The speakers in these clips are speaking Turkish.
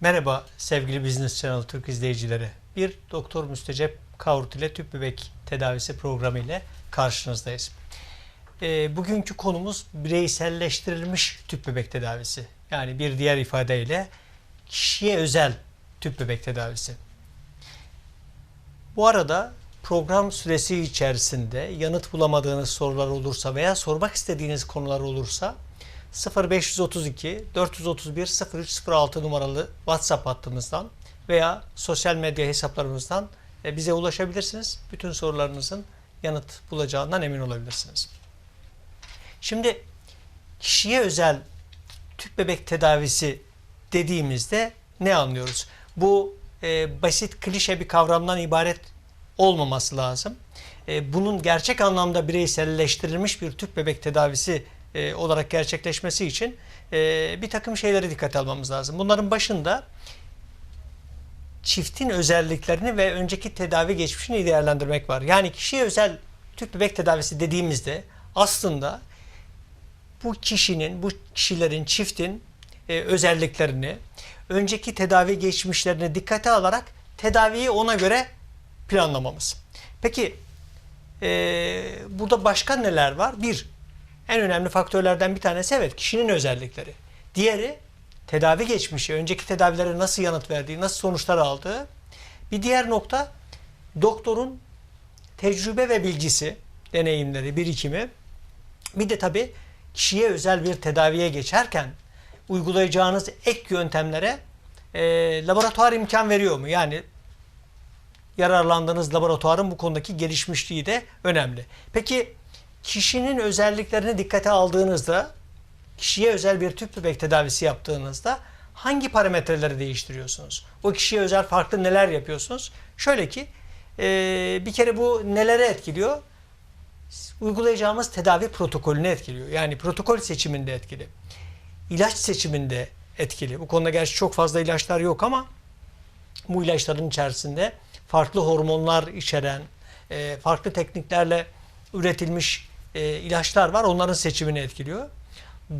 Merhaba sevgili Business Channel Türk izleyicileri. Bir Doktor Müstecep Kavurt ile tüp bebek tedavisi programı ile karşınızdayız. Ee, bugünkü konumuz bireyselleştirilmiş tüp bebek tedavisi. Yani bir diğer ifadeyle kişiye özel tüp bebek tedavisi. Bu arada program süresi içerisinde yanıt bulamadığınız sorular olursa veya sormak istediğiniz konular olursa 0532 431 0306 numaralı WhatsApp hattımızdan veya sosyal medya hesaplarımızdan e, bize ulaşabilirsiniz. Bütün sorularınızın yanıt bulacağından emin olabilirsiniz. Şimdi kişiye özel tüp bebek tedavisi dediğimizde ne anlıyoruz? Bu e, basit klişe bir kavramdan ibaret olmaması lazım. E, bunun gerçek anlamda bireyselleştirilmiş bir tüp bebek tedavisi e, olarak gerçekleşmesi için e, bir takım şeyleri dikkate almamız lazım. Bunların başında çiftin özelliklerini ve önceki tedavi geçmişini değerlendirmek var. Yani kişiye özel tüp bebek tedavisi dediğimizde aslında bu kişinin, bu kişilerin, çiftin e, özelliklerini, önceki tedavi geçmişlerini dikkate alarak tedaviyi ona göre planlamamız. Peki e, burada başka neler var? Bir, en önemli faktörlerden bir tanesi evet kişinin özellikleri. Diğeri tedavi geçmişi, önceki tedavilere nasıl yanıt verdiği, nasıl sonuçlar aldığı. Bir diğer nokta doktorun tecrübe ve bilgisi, deneyimleri, birikimi. Bir de tabii kişiye özel bir tedaviye geçerken uygulayacağınız ek yöntemlere e, laboratuvar imkan veriyor mu? Yani yararlandığınız laboratuvarın bu konudaki gelişmişliği de önemli. Peki kişinin özelliklerini dikkate aldığınızda, kişiye özel bir tüp bebek tedavisi yaptığınızda hangi parametreleri değiştiriyorsunuz? O kişiye özel farklı neler yapıyorsunuz? Şöyle ki e, bir kere bu nelere etkiliyor? Uygulayacağımız tedavi protokolünü etkiliyor. Yani protokol seçiminde etkili. İlaç seçiminde etkili. Bu konuda gerçi çok fazla ilaçlar yok ama bu ilaçların içerisinde farklı hormonlar içeren, e, farklı tekniklerle üretilmiş e, ilaçlar var. Onların seçimini etkiliyor.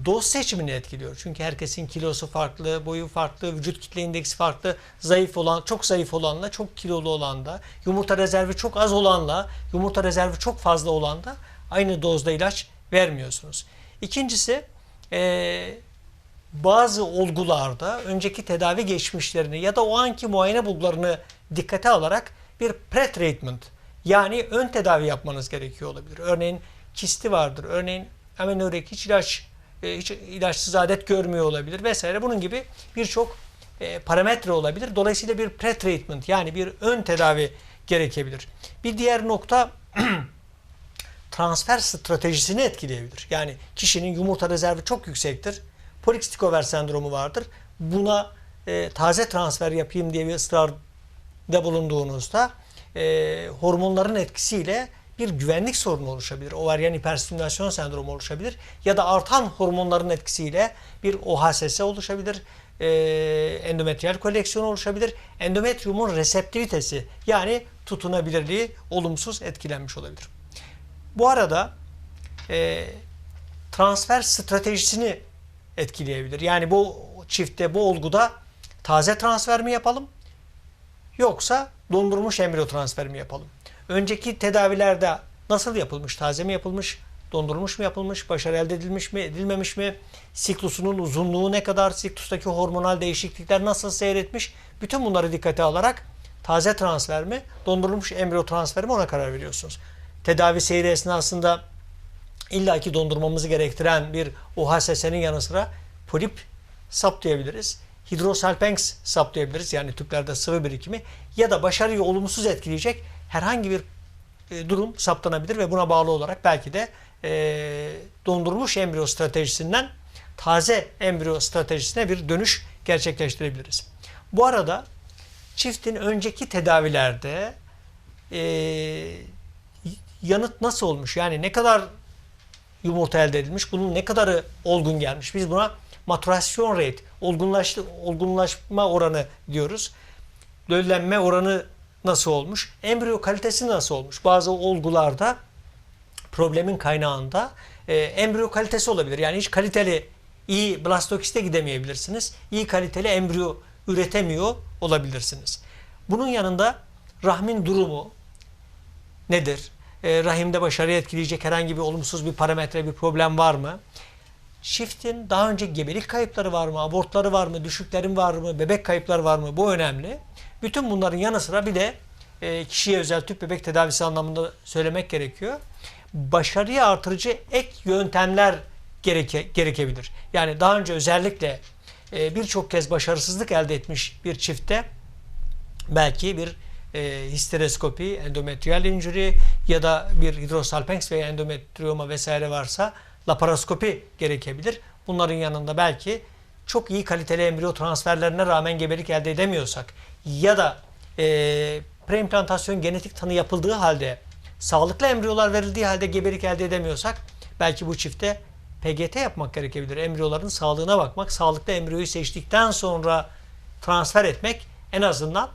Doz seçimini etkiliyor. Çünkü herkesin kilosu farklı, boyu farklı, vücut kitle indeksi farklı. Zayıf olan, çok zayıf olanla, çok kilolu olanla, yumurta rezervi çok az olanla, yumurta rezervi çok fazla olanla aynı dozda ilaç vermiyorsunuz. İkincisi, e, bazı olgularda önceki tedavi geçmişlerini ya da o anki muayene bulgularını dikkate alarak bir pre-treatment yani ön tedavi yapmanız gerekiyor olabilir. Örneğin kisti vardır. Örneğin amenorek hiç ilaç e, hiç ilaçsız adet görmüyor olabilir vesaire. Bunun gibi birçok e, parametre olabilir. Dolayısıyla bir pre-treatment yani bir ön tedavi gerekebilir. Bir diğer nokta transfer stratejisini etkileyebilir. Yani kişinin yumurta rezervi çok yüksektir. Polikistik over sendromu vardır. Buna e, taze transfer yapayım diye bir ısrarda bulunduğunuzda e, hormonların etkisiyle bir güvenlik sorunu oluşabilir. Ovaryen hiperstimülasyon sendromu oluşabilir. Ya da artan hormonların etkisiyle bir OHSS oluşabilir. E, endometriyal koleksiyon oluşabilir. Endometriyumun reseptivitesi yani tutunabilirliği olumsuz etkilenmiş olabilir. Bu arada e, transfer stratejisini etkileyebilir. Yani bu çiftte, bu olguda taze transfer mi yapalım? Yoksa dondurulmuş embriyo transferi mi yapalım? Önceki tedavilerde nasıl yapılmış? Taze mi yapılmış? Dondurulmuş mu yapılmış? Başarı elde edilmiş mi? Edilmemiş mi? Siklusunun uzunluğu ne kadar? Siklustaki hormonal değişiklikler nasıl seyretmiş? Bütün bunları dikkate alarak taze transfer mi? Dondurulmuş embriyo transferi mi? Ona karar veriyorsunuz. Tedavi seyri esnasında illaki dondurmamızı gerektiren bir OHSS'nin yanı sıra polip saptayabiliriz. Hidrosalpenks saptayabiliriz. Yani tüplerde sıvı birikimi ya da başarıyı olumsuz etkileyecek herhangi bir e, durum saptanabilir ve buna bağlı olarak belki de e, dondurulmuş embriyo stratejisinden taze embriyo stratejisine bir dönüş gerçekleştirebiliriz. Bu arada çiftin önceki tedavilerde e, yanıt nasıl olmuş? Yani ne kadar yumurta elde edilmiş, bunun ne kadarı olgun gelmiş? Biz buna maturasyon rate, olgunlaş, olgunlaşma oranı diyoruz. Döllenme oranı nasıl olmuş? Embriyo kalitesi nasıl olmuş? Bazı olgularda problemin kaynağında e, embriyo kalitesi olabilir. Yani hiç kaliteli iyi blastokiste gidemeyebilirsiniz. İyi kaliteli embriyo üretemiyor olabilirsiniz. Bunun yanında rahmin durumu nedir? E, rahimde başarıyı etkileyecek herhangi bir olumsuz bir parametre, bir problem var mı? Çiftin daha önce gebelik kayıpları var mı? Abortları var mı? Düşüklerin var mı? Bebek kayıpları var mı? Bu önemli. Bütün bunların yanı sıra bir de e, kişiye özel tüp bebek tedavisi anlamında söylemek gerekiyor. Başarıyı artırıcı ek yöntemler gereke, gerekebilir. Yani daha önce özellikle e, birçok kez başarısızlık elde etmiş bir çifte belki bir e, histeroskopi, endometriyal injury ya da bir hidrosalpinx veya endometrioma vesaire varsa laparoskopi gerekebilir. Bunların yanında belki çok iyi kaliteli embriyo transferlerine rağmen gebelik elde edemiyorsak ya da e, preimplantasyon genetik tanı yapıldığı halde sağlıklı embriyolar verildiği halde gebelik elde edemiyorsak belki bu çifte PGT yapmak gerekebilir. Embriyoların sağlığına bakmak, sağlıklı embriyoyu seçtikten sonra transfer etmek en azından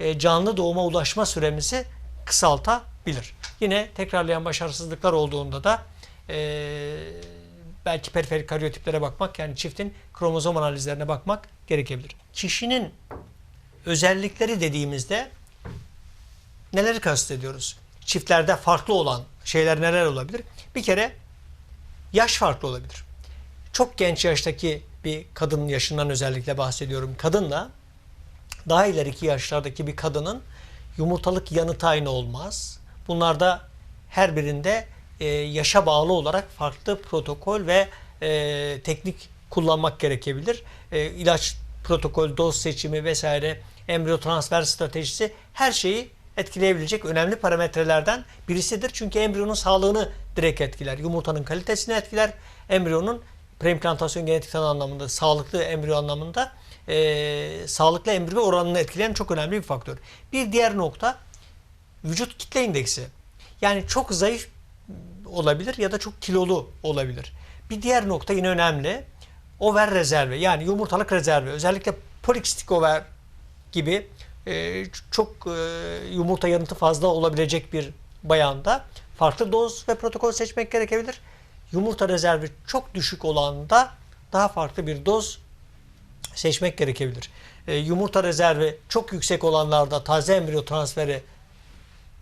e, canlı doğuma ulaşma süremizi kısaltabilir. Yine tekrarlayan başarısızlıklar olduğunda da e, belki periferik karyotiplere bakmak yani çiftin kromozom analizlerine bakmak gerekebilir. Kişinin özellikleri dediğimizde neleri kastediyoruz? Çiftlerde farklı olan şeyler neler olabilir? Bir kere yaş farklı olabilir. Çok genç yaştaki bir kadının yaşından özellikle bahsediyorum. Kadınla daha ileriki yaşlardaki bir kadının yumurtalık yanıtı aynı olmaz. Bunlarda her birinde e, yaşa bağlı olarak farklı protokol ve e, teknik kullanmak gerekebilir. E, ilaç protokol, doz seçimi vesaire, embriyo transfer stratejisi her şeyi etkileyebilecek önemli parametrelerden birisidir. Çünkü embriyonun sağlığını direkt etkiler. Yumurtanın kalitesini etkiler. Embriyonun preimplantasyon genetik tanı anlamında, sağlıklı embriyo anlamında e, sağlıklı embriyo oranını etkileyen çok önemli bir faktör. Bir diğer nokta vücut kitle indeksi. Yani çok zayıf olabilir ya da çok kilolu olabilir. Bir diğer nokta yine önemli. Over rezervi yani yumurtalık rezervi. Özellikle polikistik over gibi e, çok e, yumurta yanıtı fazla olabilecek bir bayanda farklı doz ve protokol seçmek gerekebilir. Yumurta rezervi çok düşük olanda daha farklı bir doz seçmek gerekebilir. E, yumurta rezervi çok yüksek olanlarda taze embriyo transferi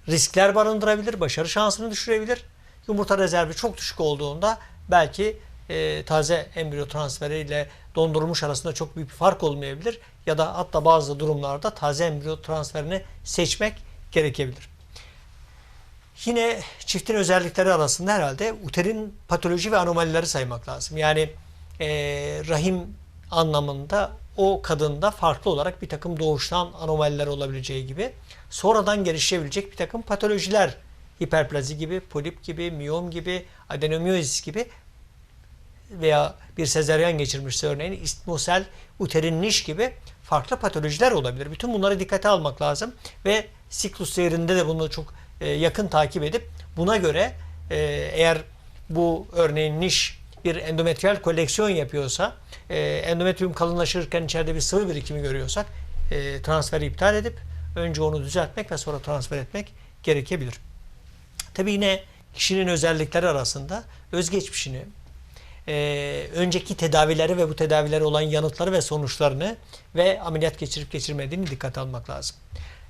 riskler barındırabilir, başarı şansını düşürebilir. Yumurta rezervi çok düşük olduğunda belki e, taze embriyo transferi ile dondurulmuş arasında çok büyük bir fark olmayabilir. Ya da hatta bazı durumlarda taze embriyo transferini seçmek gerekebilir. Yine çiftin özellikleri arasında herhalde uterin patoloji ve anomalileri saymak lazım. Yani e, rahim anlamında o kadında farklı olarak bir takım doğuştan anomaliler olabileceği gibi sonradan gelişebilecek bir takım patolojiler hiperplazi gibi, polip gibi, miyom gibi, adenomiyozis gibi veya bir sezaryen geçirmişse örneğin istmosel uterin niş gibi farklı patolojiler olabilir. Bütün bunları dikkate almak lazım ve siklus seyrinde de bunu çok e, yakın takip edip buna göre e, eğer bu örneğin niş bir endometriyal koleksiyon yapıyorsa, e, endometrium kalınlaşırken içeride bir sıvı birikimi görüyorsak transferi iptal edip önce onu düzeltmek ve sonra transfer etmek gerekebilir. Tabi yine kişinin özellikleri arasında özgeçmişini, e, önceki tedavileri ve bu tedavilere olan yanıtları ve sonuçlarını ve ameliyat geçirip geçirmediğini dikkat almak lazım.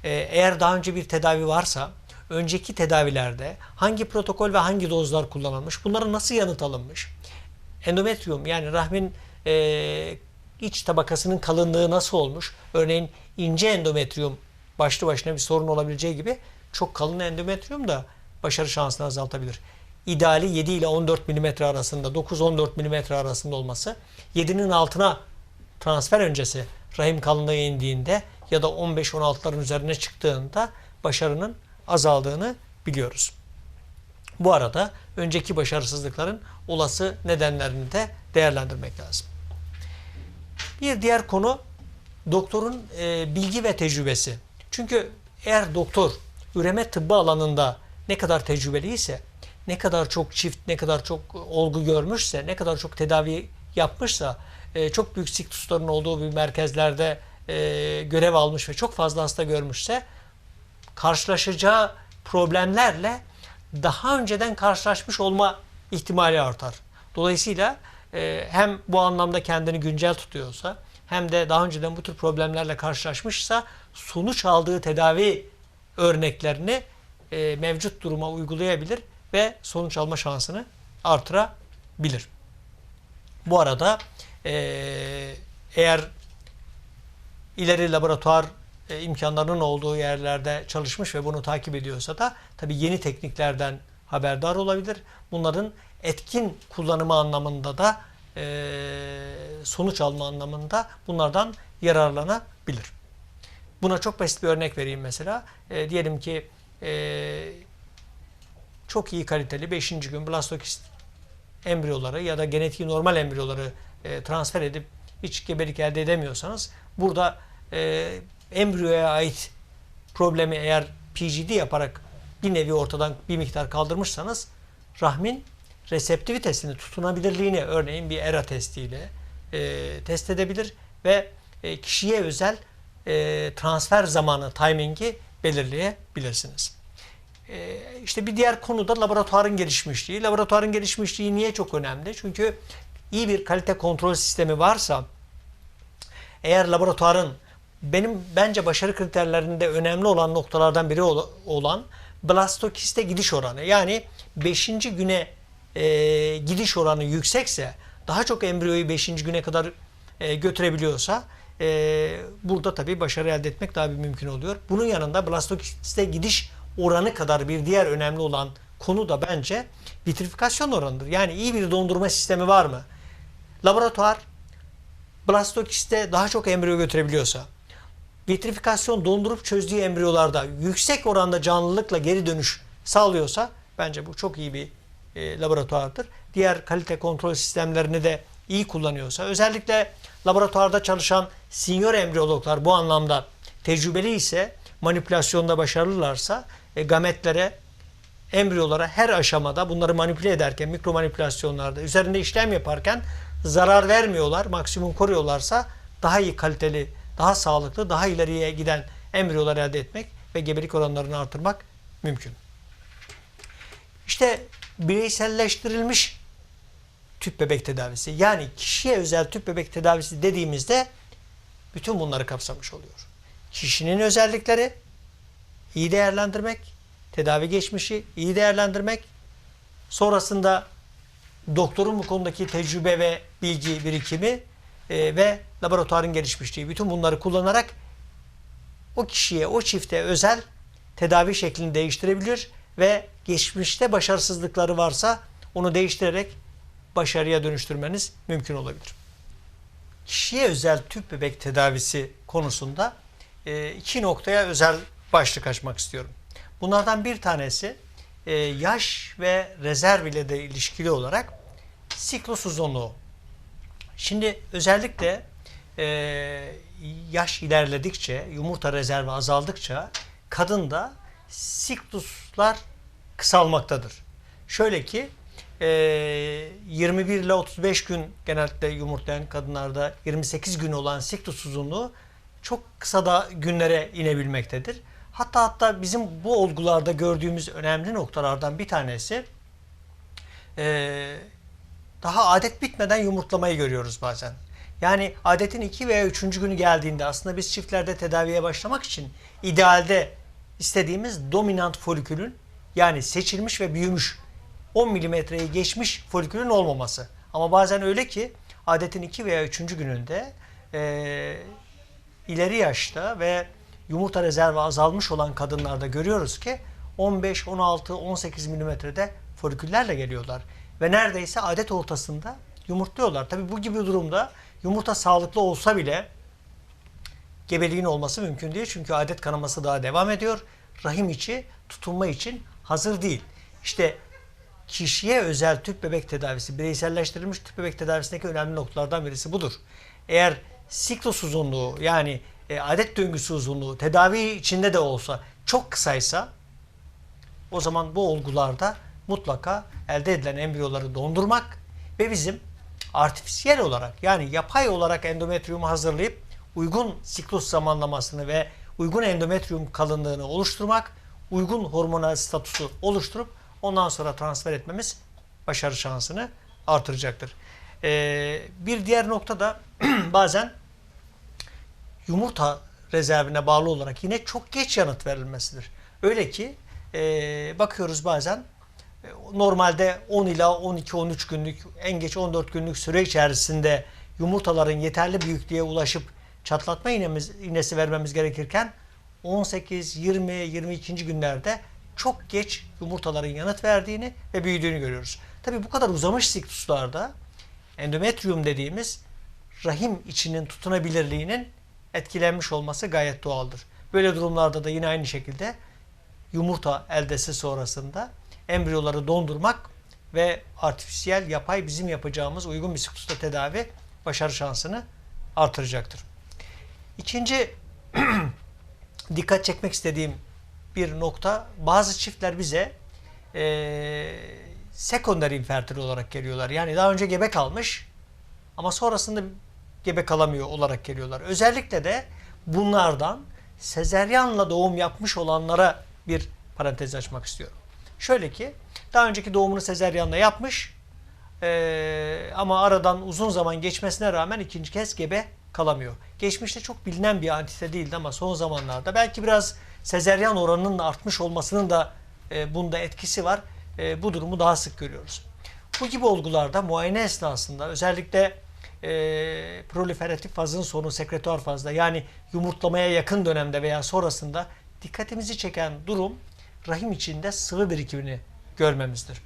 E, eğer daha önce bir tedavi varsa önceki tedavilerde hangi protokol ve hangi dozlar kullanılmış, bunlara nasıl yanıt alınmış, endometrium yani rahmin e, iç tabakasının kalınlığı nasıl olmuş, örneğin ince endometrium başlı başına bir sorun olabileceği gibi çok kalın endometrium da başarı şansını azaltabilir ideali 7 ile 14 mm arasında, 9-14 mm arasında olması, 7'nin altına transfer öncesi rahim kalınlığı indiğinde ya da 15-16'ların üzerine çıktığında başarının azaldığını biliyoruz. Bu arada önceki başarısızlıkların olası nedenlerini de değerlendirmek lazım. Bir diğer konu doktorun e, bilgi ve tecrübesi. Çünkü eğer doktor üreme tıbbı alanında ne kadar tecrübeliyse ne kadar çok çift, ne kadar çok olgu görmüşse, ne kadar çok tedavi yapmışsa, e, çok büyük siktusların olduğu bir merkezlerde e, görev almış ve çok fazla hasta görmüşse, karşılaşacağı problemlerle daha önceden karşılaşmış olma ihtimali artar. Dolayısıyla e, hem bu anlamda kendini güncel tutuyorsa, hem de daha önceden bu tür problemlerle karşılaşmışsa sonuç aldığı tedavi örneklerini e, mevcut duruma uygulayabilir ve sonuç alma şansını artırabilir. Bu arada e, eğer ileri laboratuvar e, imkanlarının olduğu yerlerde çalışmış ve bunu takip ediyorsa da tabii yeni tekniklerden haberdar olabilir. Bunların etkin kullanımı anlamında da e, sonuç alma anlamında bunlardan yararlanabilir. Buna çok basit bir örnek vereyim mesela. E, diyelim ki e, çok iyi kaliteli 5. gün blastokist embriyoları ya da genetiği normal embriyoları e, transfer edip hiç gebelik elde edemiyorsanız burada e, embriyoya ait problemi eğer PGD yaparak bir nevi ortadan bir miktar kaldırmışsanız rahmin reseptivitesini, tutunabilirliğini örneğin bir ERA testiyle e, test edebilir ve e, kişiye özel e, transfer zamanı, timingi belirleyebilirsiniz. E, işte bir diğer konu da laboratuvarın gelişmişliği. Laboratuvarın gelişmişliği niye çok önemli? Çünkü iyi bir kalite kontrol sistemi varsa eğer laboratuvarın benim bence başarı kriterlerinde önemli olan noktalardan biri ol- olan blastokiste gidiş oranı. Yani 5. güne e, gidiş oranı yüksekse daha çok embriyoyu 5. güne kadar e, götürebiliyorsa e, burada tabii başarı elde etmek daha bir mümkün oluyor. Bunun yanında blastokiste gidiş oranı kadar bir diğer önemli olan konu da bence vitrifikasyon oranıdır. Yani iyi bir dondurma sistemi var mı? Laboratuvar blastokiste daha çok embriyo götürebiliyorsa, vitrifikasyon dondurup çözdüğü embriyolarda yüksek oranda canlılıkla geri dönüş sağlıyorsa bence bu çok iyi bir e, laboratuvardır. Diğer kalite kontrol sistemlerini de iyi kullanıyorsa, özellikle laboratuvarda çalışan senior embriyologlar bu anlamda tecrübeli ise, manipülasyonda başarılılarsa e, gametlere, embriyolara her aşamada bunları manipüle ederken, mikro manipülasyonlarda, üzerinde işlem yaparken zarar vermiyorlar, maksimum koruyorlarsa daha iyi kaliteli, daha sağlıklı, daha ileriye giden embriyolar elde etmek ve gebelik oranlarını artırmak mümkün. İşte bireyselleştirilmiş tüp bebek tedavisi yani kişiye özel tüp bebek tedavisi dediğimizde bütün bunları kapsamış oluyor. Kişinin özellikleri iyi değerlendirmek, tedavi geçmişi iyi değerlendirmek, sonrasında doktorun bu konudaki tecrübe ve bilgi birikimi e, ve laboratuvarın gelişmişliği bütün bunları kullanarak o kişiye, o çifte özel tedavi şeklini değiştirebilir ve geçmişte başarısızlıkları varsa onu değiştirerek başarıya dönüştürmeniz mümkün olabilir. Kişiye özel tüp bebek tedavisi konusunda e, iki noktaya özel başlık açmak istiyorum. Bunlardan bir tanesi e, yaş ve rezerv ile de ilişkili olarak siklus uzunluğu. Şimdi özellikle e, yaş ilerledikçe, yumurta rezervi azaldıkça kadında sikluslar kısalmaktadır. Şöyle ki 21 ile 35 gün genellikle yumurtlayan kadınlarda 28 gün olan siklus uzunluğu çok kısa da günlere inebilmektedir. Hatta hatta bizim bu olgularda gördüğümüz önemli noktalardan bir tanesi e, daha adet bitmeden yumurtlamayı görüyoruz bazen. Yani adetin 2 veya 3. günü geldiğinde aslında biz çiftlerde tedaviye başlamak için idealde istediğimiz dominant folikülün yani seçilmiş ve büyümüş 10 milimetreyi geçmiş folikülün olmaması. Ama bazen öyle ki adetin 2 veya 3. gününde e, ileri yaşta ve yumurta rezervi azalmış olan kadınlarda görüyoruz ki 15, 16, 18 milimetrede foliküllerle geliyorlar. Ve neredeyse adet ortasında yumurtluyorlar. Tabi bu gibi durumda yumurta sağlıklı olsa bile gebeliğin olması mümkün değil. Çünkü adet kanaması daha devam ediyor. Rahim içi tutunma için hazır değil. İşte kişiye özel tüp bebek tedavisi, bireyselleştirilmiş tüp bebek tedavisindeki önemli noktalardan birisi budur. Eğer siklus uzunluğu yani e, adet döngüsü uzunluğu tedavi içinde de olsa çok kısaysa o zaman bu olgularda mutlaka elde edilen embriyoları dondurmak ve bizim artifisiyel olarak yani yapay olarak endometriyumu hazırlayıp uygun siklus zamanlamasını ve uygun endometriyum kalınlığını oluşturmak, uygun hormonal statüsü oluşturup ondan sonra transfer etmemiz başarı şansını artıracaktır. Ee, bir diğer nokta da bazen yumurta rezervine bağlı olarak yine çok geç yanıt verilmesidir. Öyle ki e, bakıyoruz bazen e, normalde 10 ila 12-13 günlük en geç 14 günlük süre içerisinde yumurtaların yeterli büyüklüğe ulaşıp çatlatma iğnemiz, iğnesi vermemiz gerekirken 18, 20, 22. günlerde çok geç yumurtaların yanıt verdiğini ve büyüdüğünü görüyoruz. Tabi bu kadar uzamış sikluslarda endometrium dediğimiz rahim içinin tutunabilirliğinin etkilenmiş olması gayet doğaldır. Böyle durumlarda da yine aynı şekilde yumurta eldesi sonrasında embriyoları dondurmak ve artifisiyel yapay bizim yapacağımız uygun bir siklusta tedavi başarı şansını artıracaktır. İkinci dikkat çekmek istediğim bir nokta bazı çiftler bize e, sekonder infertil olarak geliyorlar. Yani daha önce gebe kalmış ama sonrasında gebe kalamıyor olarak geliyorlar. Özellikle de bunlardan sezeryanla doğum yapmış olanlara bir parantez açmak istiyorum. Şöyle ki daha önceki doğumunu sezeryanla yapmış ee, ama aradan uzun zaman geçmesine rağmen ikinci kez gebe kalamıyor. Geçmişte çok bilinen bir antite değildi ama son zamanlarda belki biraz sezeryan oranının artmış olmasının da e, bunda etkisi var. E, bu durumu daha sık görüyoruz. Bu gibi olgularda muayene esnasında özellikle e, proliferatif fazın sonu sekretuar fazda yani yumurtlamaya yakın dönemde veya sonrasında dikkatimizi çeken durum rahim içinde sıvı birikimini görmemizdir.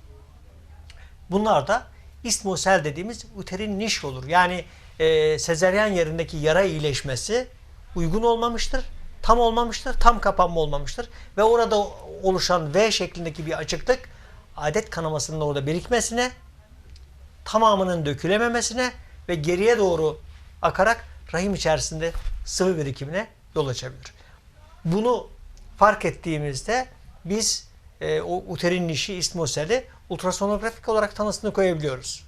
Bunlar da ismosel dediğimiz uterin niş olur. Yani e, sezeryan yerindeki yara iyileşmesi uygun olmamıştır, tam olmamıştır, tam kapanma olmamıştır ve orada oluşan V şeklindeki bir açıklık adet kanamasının orada birikmesine, tamamının dökülememesine ve geriye doğru akarak rahim içerisinde sıvı birikimine yol açabilir. Bunu fark ettiğimizde biz e, o uterin nişi ismoseli ultrasonografik olarak tanısını koyabiliyoruz.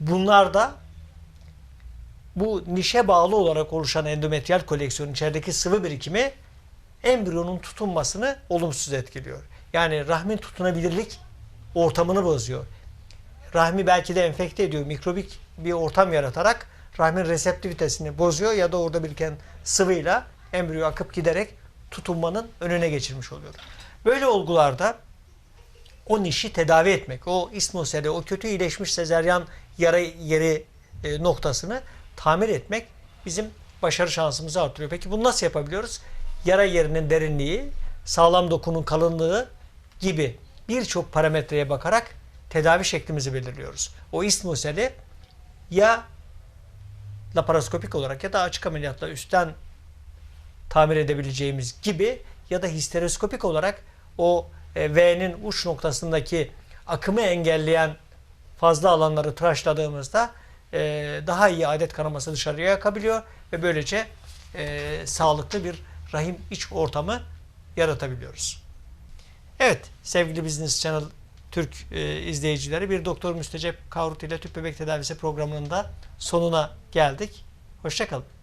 Bunlarda bu nişe bağlı olarak oluşan endometriyal koleksiyon içerideki sıvı birikimi embriyonun tutunmasını olumsuz etkiliyor. Yani rahmin tutunabilirlik ortamını bozuyor. Rahmi belki de enfekte ediyor. Mikrobik bir ortam yaratarak rahmin reseptivitesini bozuyor ya da orada biriken sıvıyla embriyo akıp giderek tutunmanın önüne geçirmiş oluyor. Böyle olgularda o nişi tedavi etmek, o ismosede, o kötü iyileşmiş sezeryan yara yeri e, noktasını tamir etmek bizim başarı şansımızı artırıyor. Peki bunu nasıl yapabiliyoruz? Yara yerinin derinliği, sağlam dokunun kalınlığı gibi birçok parametreye bakarak tedavi şeklimizi belirliyoruz. O ismoseli ya laparoskopik olarak ya da açık ameliyatla üstten tamir edebileceğimiz gibi ya da histeroskopik olarak o e, V'nin uç noktasındaki akımı engelleyen fazla alanları tıraşladığımızda e, daha iyi adet kanaması dışarıya akabiliyor ve böylece e, sağlıklı bir rahim iç ortamı yaratabiliyoruz. Evet sevgili Business Channel Türk e, izleyicileri bir Doktor Müstecep Kavrut ile tüp bebek tedavisi programının da sonuna geldik. Hoşçakalın.